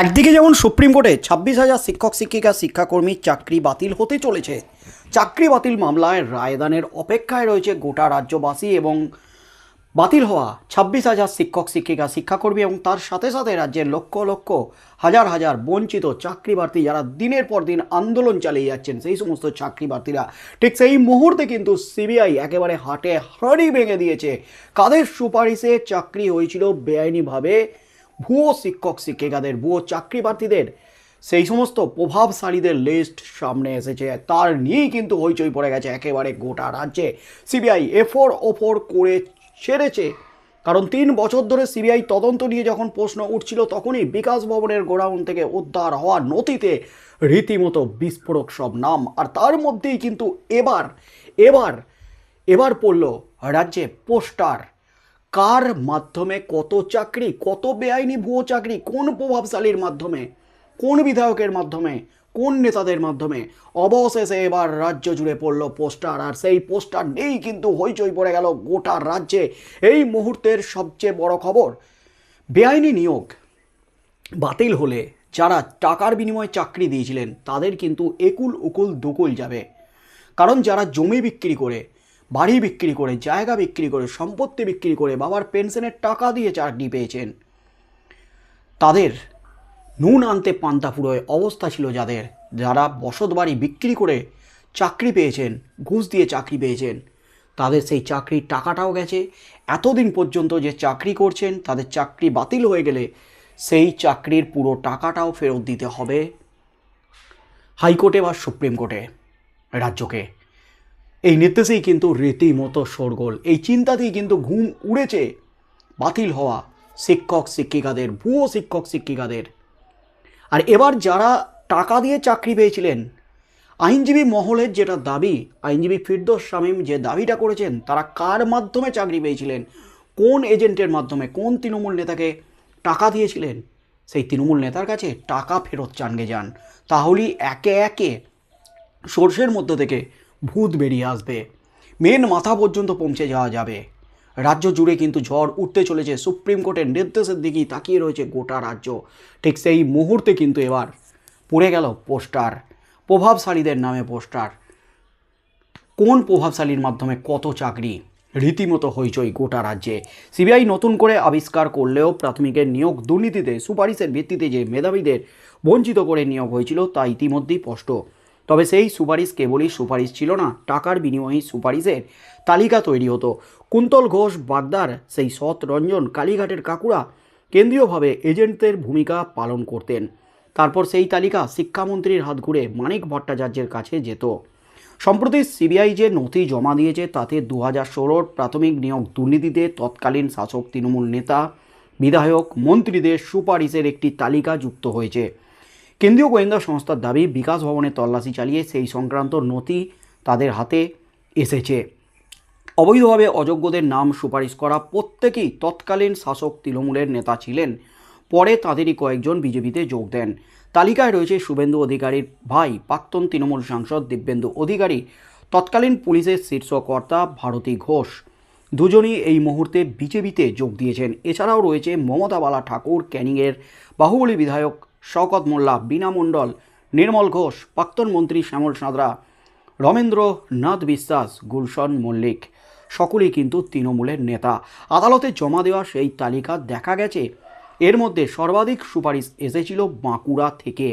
একদিকে যেমন সুপ্রিম কোর্টে ছাব্বিশ হাজার শিক্ষক, শিক্ষিকা শিক্ষাকর্মীর চাকরি বাতিল হতে চলেছে, চাকরি বাতিল মামলায় রায়দানের অপেক্ষায় রয়েছে গোটা রাজ্যবাসী এবং বাতিল হওয়া ছাব্বিশ হাজার শিক্ষক, শিক্ষিকা, শিক্ষাকর্মী এবং তার সাথে সাথে রাজ্যের লক্ষ লক্ষ, হাজার হাজার বঞ্চিত চাকরি প্রার্থী যারা দিনের পর দিন আন্দোলন চালিয়ে যাচ্ছেন, সেই সমস্ত চাকরি প্রার্থীরা ঠিক সেই মুহূর্তে কিন্তু সিবিআই একেবারে হাটে হাঁড়ি ভেঙে দিয়েছে। কাদের সুপারিশে চাকরি হয়েছিল বেআইনিভাবে? ভুয়ো শিক্ষক, শিক্ষিকাদের, ভুয়ো চাকরি প্রার্থীদের সেই সমস্ত প্রভাবশালীদের লিস্ট সামনে এসেছে। তার নিয়েই কিন্তু হইচই পড়ে গেছে একেবারে গোটা রাজ্যে। সিবিআই এফোর ওফোর করে ছেড়েছে। কারণ তিন বছর ধরে সিবিআই তদন্ত নিয়ে যখন প্রশ্ন উঠছিল, তখনই বিকাশ ভবনের গোডাউন থেকে উদ্ধার হওয়া নথিতে রীতিমতো বিস্ফোরক সব নাম। আর তার মধ্যেই কিন্তু এবার এবার এবার পড়ল রাজ্যে পোস্টার। কার মাধ্যমে কত চাকরি, কত বেআইনি ভুয়ো চাকরি, কোন প্রভাবশালীর মাধ্যমে, কোন বিধায়কের মাধ্যমে, কোন নেতাদের মাধ্যমে? অবশেষে এবার রাজ্য জুড়ে পড়ল পোস্টার, আর সেই পোস্টার নেই কিন্তু হইচই পড়ে গেল গোটা রাজ্যে। এই মুহূর্তের সবচেয়ে বড় খবর, বেআইনি নিয়োগ। বাতিল হলে যারা টাকার বিনিময়ে চাকরি দিয়েছিলেন, তাদের কিন্তু একুল উকুল দুকুল যাবে। কারণ যারা জমি বিক্রি করে বাড়ি বিক্রি করে, জায়গা বিক্রি করে, সম্পত্তি বিক্রি করে বাবার পেনশনের টাকা দিয়ে চাকরি পেয়েছেন। তাদের নুন আনতে পান্তা ফুরোয় অবস্থা ছিল যাদের। যারা বসত বাড়ি বিক্রি করে চাকরি পেয়েছেন, ঘুষ দিয়ে চাকরি পেয়েছেন, তাদের সেই চাকরির টাকাটাও গেছে। এতদিন পর্যন্ত যে চাকরি করছেন, তাদের চাকরি বাতিল হয়ে গেলে সেই চাকরির পুরো টাকাটাও ফেরত দিতে হবে। হাইকোর্টে বা সুপ্রিম কোর্টে, রাজ্যকে। এই নির্দেশেই কিন্তু রীতিমতো শোরগোল। এই চিন্তাতেই কিন্তু ঘুম উড়েছে বাতিল হওয়া শিক্ষক, শিক্ষিকাদের, ভুয়ো শিক্ষক, শিক্ষিকাদের। আর এবার যারা টাকা দিয়ে চাকরি পেয়েছিলেন, আইনজীবী মহলের যেটা দাবি, আইনজীবী ফিরদোস শামীম যে দাবিটা করেছেন, তারা কার মাধ্যমে চাকরি পেয়েছিলেন, কোন এজেন্টের মাধ্যমে, কোন তৃণমূল নেতাকে টাকা দিয়েছিলেন, সেই তৃণমূল নেতার কাছে টাকা ফেরত চানগে যান। তাহলেই একে একে সর্ষের মধ্য থেকে ভূত বেরিয়ে আসবে। মেন মাথা পর্যন্ত পৌঁছে যাওয়া যাবে। রাজ্য জুড়ে কিন্তু ঝড় উঠতে চলেছে। সুপ্রিম কোর্টের নির্দেশের দিকেই তাকিয়ে রয়েছে গোটা রাজ্য। ঠিক সেই মুহূর্তে কিন্তু এবার পড়ে গেল পোস্টার। প্রভাবশালীদের নামে পোস্টার। কোন প্রভাবশালীর মাধ্যমে কত চাকরি? রীতিমতো হইচই গোটা রাজ্যে। সিবিআই নতুন করে আবিষ্কার করলেও প্রাথমিকের নিয়োগ দুর্নীতিতে সুপারিশের ভিত্তিতে যে মেধাবীদের বঞ্চিত করে নিয়োগ হয়েছিল তা ইতিমধ্যেই স্পষ্ট। তবে সেই সুপারিশ কেবলই সুপারিশ ছিল না, টাকার বিনিময়ে সুপারিশের তালিকা তৈরি হতো। কুন্তল ঘোষ, বাগদার, সেই সৎ রঞ্জন, কালীঘাটের কাকুরা কেন্দ্রীয়ভাবে এজেন্টদের ভূমিকা পালন করতেন। তারপর সেই তালিকা শিক্ষামন্ত্রীর হাত ঘুরে মানিক ভট্টাচার্যের কাছে যেত। সম্প্রতি সিবিআই যে নথি জমা দিয়েছে, তাতে দু হাজার ষোলোর প্রাথমিক নিয়োগ দুর্নীতিতে তৎকালীন শাসক তৃণমূল নেতা, বিধায়ক, মন্ত্রীদের সুপারিশের একটি তালিকা যুক্ত হয়েছে। কেন্দ্রীয় গোয়েন্দা সংস্থার দাবি, বিকাশ ভবনে তল্লাশি চালিয়ে সেই সংক্রান্ত নথি তাদের হাতে এসেছে। অবৈধভাবে অযোগ্যদের নাম সুপারিশ করা, প্রত্যেকেই তৎকালীন শাসক তৃণমূলের নেতা ছিলেন। পরে তাদেরই কয়েকজন বিজেপিতে যোগ দেন। তালিকায় রয়েছে শুভেন্দু অধিকারীর ভাই, প্রাক্তন তৃণমূল সাংসদ দিব্যেন্দু অধিকারী, তৎকালীন পুলিশের শীর্ষকর্তা ভারতী ঘোষ। দুজনই এই মুহূর্তে বিজেপিতে যোগ দিয়েছেন। এছাড়াও রয়েছে মমতা বালা ঠাকুর ক্যানিংয়ের বাহুবলী বিধায়ক শওকত মোল্লা, বীণা মণ্ডল, নির্মল ঘোষ, প্রাক্তন মন্ত্রী শ্যামল সাঁতরা রমেন্দ্র নাথ বিশ্বাস, গুলশন মল্লিক। সকলেই কিন্তু তৃণমূলের নেতা। আদালতে জমা দেওয়া সেই তালিকা দেখা গেছে। এর মধ্যে সর্বাধিক সুপারিশ এসেছিল বাঁকুড়া থেকে।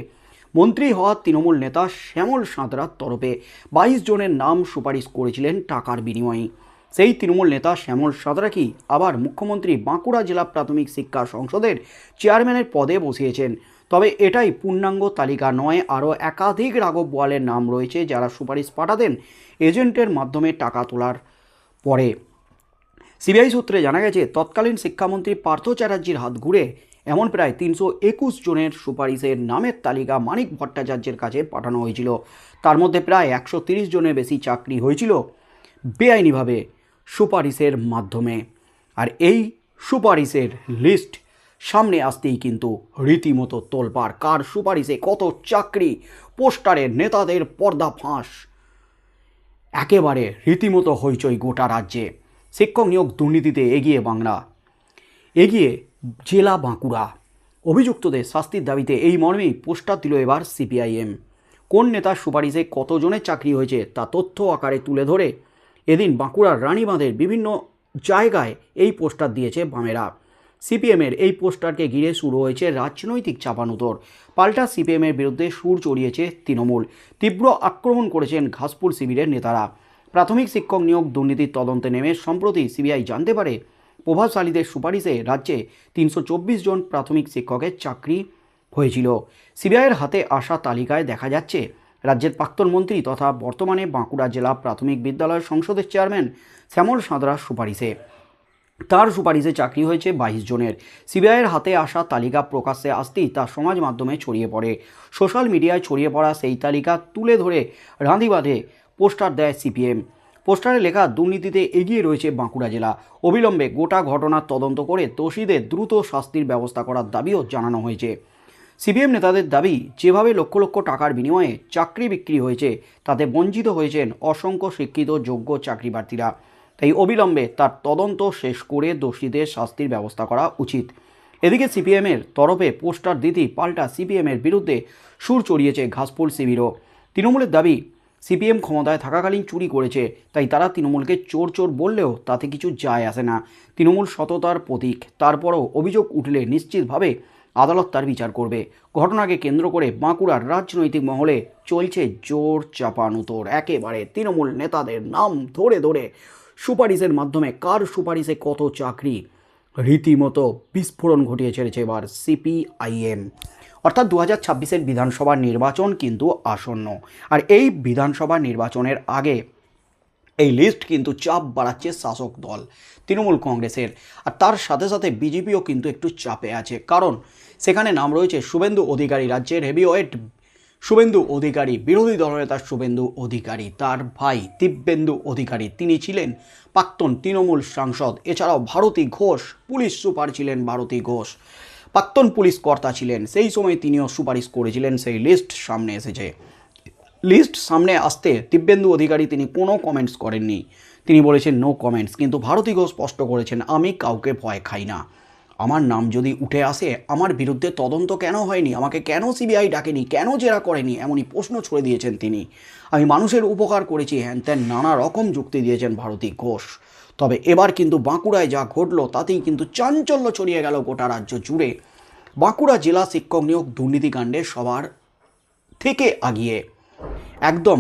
মন্ত্রী হওয়া তৃণমূল নেতা শ্যামল সাঁতরার তরফে বাইশ জনের নাম সুপারিশ করেছিলেন টাকার বিনিময়ে। সেই তৃণমূল নেতা শ্যামল সাঁতরা কি আবার মুখ্যমন্ত্রী বাঁকুড়া জেলা প্রাথমিক শিক্ষা সংসদের চেয়ারম্যানের পদে বসিয়েছেন? তবে এটাই পূর্ণাঙ্গ তালিকা নয়, আরও একাধিক রাঘব বোয়ালের নাম রয়েছে যারা সুপারিশ পাঠাতেন এজেন্টের মাধ্যমে টাকা তোলার পরে। সিবিআই সূত্রে জানা গেছে, তৎকালীন শিক্ষামন্ত্রী পার্থ চ্যাটার্জির হাত ঘুরে এমন প্রায় তিনশো একুশ জনের সুপারিশের নামের তালিকা মানিক ভট্টাচার্যের কাছে পাঠানো হয়েছিল। তার মধ্যে প্রায় একশো তিরিশ জনের বেশি চাকরি হয়েছিল বেআইনিভাবে সুপারিশের মাধ্যমে। আর এই সুপারিশের লিস্ট সামনে আসতেই কিন্তু রীতিমতো তোলপাড়। কার সুপারিশে কত চাকরি? পোস্টারের নেতাদের পর্দা ফাঁস। একেবারে রীতিমতো হইচই গোটা রাজ্যে। শিক্ষক নিয়োগ দুর্নীতিতে এগিয়ে বাংলা। এগিয়ে জেলা বাঁকুড়া। অভিযুক্তদের শাস্তির দাবিতে এই মর্মেই পোস্টার দিল এবার সিপিআইএম। কোন নেতার সুপারিশে কতজনের চাকরি হয়েছে তা তথ্য আকারে তুলে ধরে এদিন বাঁকুড়ার রানীবাঁধের বিভিন্ন জায়গায় এই পোস্টার দিয়েছে বামেরা। সিপিএমের এই পোস্টারকে ঘিরে শুরু হয়েছে রাজনৈতিক চাপানুতর পাল্টা সিপিএমের বিরুদ্ধে সুর চড়িয়েছে তৃণমূল। তীব্র আক্রমণ করেছেন ঘাসপুর শিবিরের নেতারা। প্রাথমিক শিক্ষক নিয়োগ দুর্নীতির তদন্তে নেমে সম্প্রতি সিবিআই জানতে পারে, প্রভাবশালীদের সুপারিশে রাজ্যে তিনশো চব্বিশ জন প্রাথমিক শিক্ষকের চাকরি হয়েছিল। সিবিআইয়ের হাতে আসা তালিকায় দেখা যাচ্ছে, রাজ্যের প্রাক্তন মন্ত্রী তথা বর্তমানে বাঁকুড়া জেলা প্রাথমিক বিদ্যালয় সংসদের চেয়ারম্যান শ্যামল সাঁতরার সুপারিশে। তার সুপারিশে চাকরি হয়েছে বাইশ জনের। সিবিআইয়ের হাতে আসা তালিকা প্রকাশ্যে আসতেই তা সমাজ মাধ্যমে ছড়িয়ে পড়ে। সোশ্যাল মিডিয়ায় ছড়িয়ে পড়া সেই তালিকা তুলে ধরে রাঁধিবাঁধে পোস্টার দেয় সিপিএম। পোস্টারে লেখা, দুর্নীতিতে এগিয়ে রয়েছে বাঁকুড়া জেলা। অবিলম্বে গোটা ঘটনার তদন্ত করে দোষীদের দ্রুত শাস্তির ব্যবস্থা করার দাবিও জানানো হয়েছে। সিপিএম নেতাদের দাবি, যেভাবে লক্ষ লক্ষ টাকার বিনিময়ে চাকরি বিক্রি হয়েছে, তাতে বঞ্চিত হয়েছেন অসংখ্য শিক্ষিত যোগ্য চাকরি প্রার্থীরা তাই অবিলম্বে তার তদন্ত শেষ করে দোষীদের শাস্তির ব্যবস্থা করা উচিত। এদিকে সিপিএমের তরফে পোস্টার দিতেই পাল্টা সিপিএমের বিরুদ্ধে সুর চড়িয়েছে ঘাসফুল শিবিরও। তৃণমূলের দাবি, সিপিএম ক্ষমতায় থাকাকালীন চুরি করেছে, তাই তারা তৃণমূলকে চোর চোর বললেও তাতে কিছু যায় আসে না। তৃণমূল সততার প্রতীক, তারপরও অভিযোগ উঠলে নিশ্চিতভাবে আদালত তার বিচার করবে। ঘটনাকে কেন্দ্র করে বাঁকুড়ার রাজনৈতিক মহলে চলছে জোর চাপানুতোর। একেবারে তৃণমূল নেতাদের নাম ধরে ধরে সুপারিশের মাধ্যমে কার সুপারিশে কত চাকরি? রীতিমতো বিস্ফোরণ ঘটিয়ে ছেড়েছে এবার সিপিআইএম। অর্থাৎ দু হাজার ছাব্বিশের বিধানসভা নির্বাচন কিন্তু আসন্ন। আর এই বিধানসভা নির্বাচনের আগে এই লিস্ট কিন্তু চাপ বাড়াচ্ছে শাসক দল, তৃণমূল কংগ্রেসের। আর তার সাথে সাথে বিজেপিও কিন্তু একটু চাপে আছে। কারণ সেখানে নাম রয়েছে শুভেন্দু অধিকারী রাজ্যের হেভিওয়েট শুভেন্দু অধিকারী, বিরোধী দলনেতা শুভেন্দু অধিকারী, তার ভাই দিব্যেন্দু অধিকারী। তিনি ছিলেন প্রাক্তন তৃণমূল সাংসদ। এছাড়াও ভারতী ঘোষ, পুলিশ সুপার ছিলেন ভারতী ঘোষ। প্রাক্তন পুলিশ কর্তা ছিলেন। সেই সময় তিনিও সুপারিশ করেছিলেন, সেই লিস্ট সামনে এসেছে। লিস্ট সামনে আসতে দিব্যেন্দু অধিকারী তিনি কোনো কমেন্টস করেননি। তিনি বলেছেন নো কমেন্টস কিন্তু ভারতী ঘোষ স্পষ্ট করেছেন, আমি কাউকে ভয় খাই না। আমার নাম যদি উঠে আসে, আমার বিরুদ্ধে তদন্ত কেন হয়নি? আমাকে কেন সিবিআই ডাকেনি? কেন জেরা করেনি? এমনই প্রশ্ন ছুড়ে দিয়েছেন তিনি। আমি মানুষের উপকার করেছি, হ্যান ত্যান নানা রকম যুক্তি দিয়েছেন ভারতী ঘোষ। তবে এবার কিন্তু বাঁকুড়ায় যা ঘটলো, তাতেই কিন্তু চাঞ্চল্য ছড়িয়ে গেল গোটা রাজ্য জুড়ে। বাঁকুড়া জেলা শিক্ষক নিয়োগ দুর্নীতিকাণ্ডে সবার থেকে আগিয়ে। একদম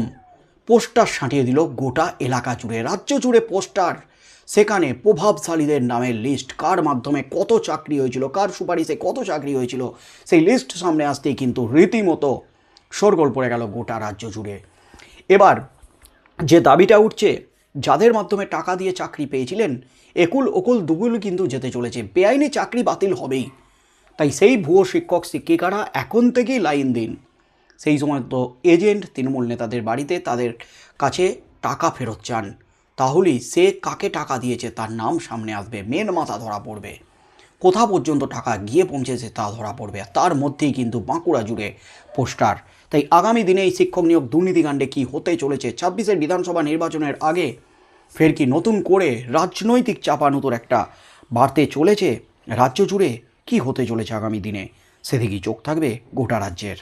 পোস্টার সাঁটিয়ে দিল গোটা এলাকা জুড়ে, রাজ্য জুড়ে পোস্টার। সেখানে প্রভাবশালীদের নামের লিস্ট কার মাধ্যমে কত চাকরি হয়েছিল, কার সুপারিশে কত চাকরি হয়েছিল, সেই লিস্ট সামনে আসতেই কিন্তু রীতিমতো শোরগোল পড়ে গেল গোটা রাজ্য জুড়ে। এবার যে দাবিটা উঠছে, যাদের মাধ্যমে টাকা দিয়ে চাকরি পেয়েছিলেন, একুল ওকুল দুগুল কিন্তু যেতে চলেছে। বেআইনি চাকরি বাতিল হবেই। তাই সেই ভুয়ো শিক্ষক, শিক্ষিকারা এখন থেকেই লাইন দিন। সেই সময় তো এজেন্ট তৃণমূল নেতাদের বাড়িতে তাদের কাছে টাকা ফেরত চান। তাহলেই সে কাকে টাকা দিয়েছে তার নাম সামনে আসবে, মেন মাথা ধরা পড়বে। কোথা পর্যন্ত টাকা গিয়ে পৌঁছেছে তা ধরা পড়বে, আর তার মধ্যেই কিন্তু বাঁকুড়া জুড়ে পোস্টার। তাই আগামী দিনে এই শিক্ষক নিয়োগ দুর্নীতিকাণ্ডে কী হতে চলেছে, ছাব্বিশের বিধানসভা নির্বাচনের আগে ফের কি নতুন করে রাজনৈতিক চাপানুতোর একটা বাড়তে চলেছে? রাজ্য জুড়ে কি হতে চলেছে আগামী দিনে? সেদিকেই চোখ থাকবে গোটা রাজ্যের।